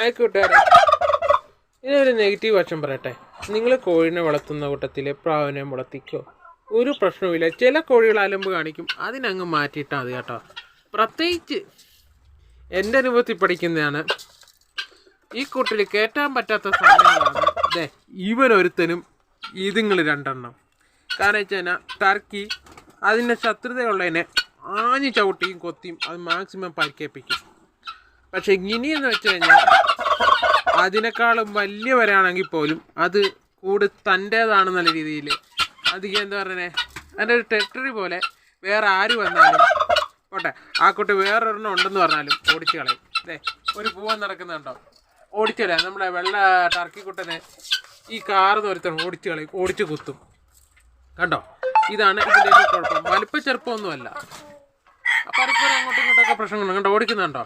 ആയിക്കോട്ടെ. ഇതൊരു നെഗറ്റീവ് വശം പറയട്ടെ. നിങ്ങൾ കോഴിനെ വളർത്തുന്ന കൂട്ടത്തിൽ പ്രാവിനെ വളർത്തിക്കോ. ഒരു പ്രശ്നവുമില്ല. ചില കോഴികൾ അലമ്പ് കാണിക്കും. അതിനങ്ങ് മാറ്റിയിട്ടാൽ മതി കേട്ടോ. പ്രത്യേകിച്ച് എന്റെ അനുഭവത്തിൽ പഠിക്കുന്നതാണ് ഈ കൂട്ടിൽ കയറ്റാൻ പറ്റാത്ത സാധനങ്ങളാണ്. ദേ ഇവനൊരുത്തനും ഇതുങ്ങൾ രണ്ടെണ്ണം. കാരണം വെച്ച് കഴിഞ്ഞാൽ ടർക്കി അതിന്റെ ശത്രുതയുള്ളതിനെ ആഞ്ഞു ചവിട്ടിയും കൊത്തിയും അത് മാക്സിമം പരിക്കേൽപ്പിക്കും. പക്ഷെ ഇങ്ങനെയെന്ന് വെച്ച് കഴിഞ്ഞാൽ അതിനേക്കാളും വലിയവരാണെങ്കിൽ പോലും അത് കൂട് തന്റേതാണെന്നുള്ള രീതിയിൽ അധികം എന്താ പറയണേ അതിന്റെ ഒരു ടെറിട്ടറി പോലെ വേറെ ആര് വന്നാലും പോട്ടെ ആ കുട്ടി വേറൊരെണ്ണം ഉണ്ടെന്ന് പറഞ്ഞാലും ഓടിച്ചു കളയും. അതെ ഒരു പൂവൻ നടക്കുന്നുണ്ടോ ഓടിച്ചു കളയാം. നമ്മുടെ വെള്ള ടർക്കി കുട്ടനെ ഈ കാറ് ഒരുത്തൻ ഓടിച്ചു കളയും ഓടിച്ചു കുത്തും. കണ്ടോ? ഇതാണ് ഇതിന്റെ കുഴപ്പം. വലിപ്പ ചെറുപ്പമൊന്നുമല്ല. പരസ്പരം അങ്ങോട്ടും ഇങ്ങോട്ടൊക്കെ പ്രശ്നങ്ങളുണ്ട്. കണ്ടോ? ഓടിക്കുന്നുണ്ടോ?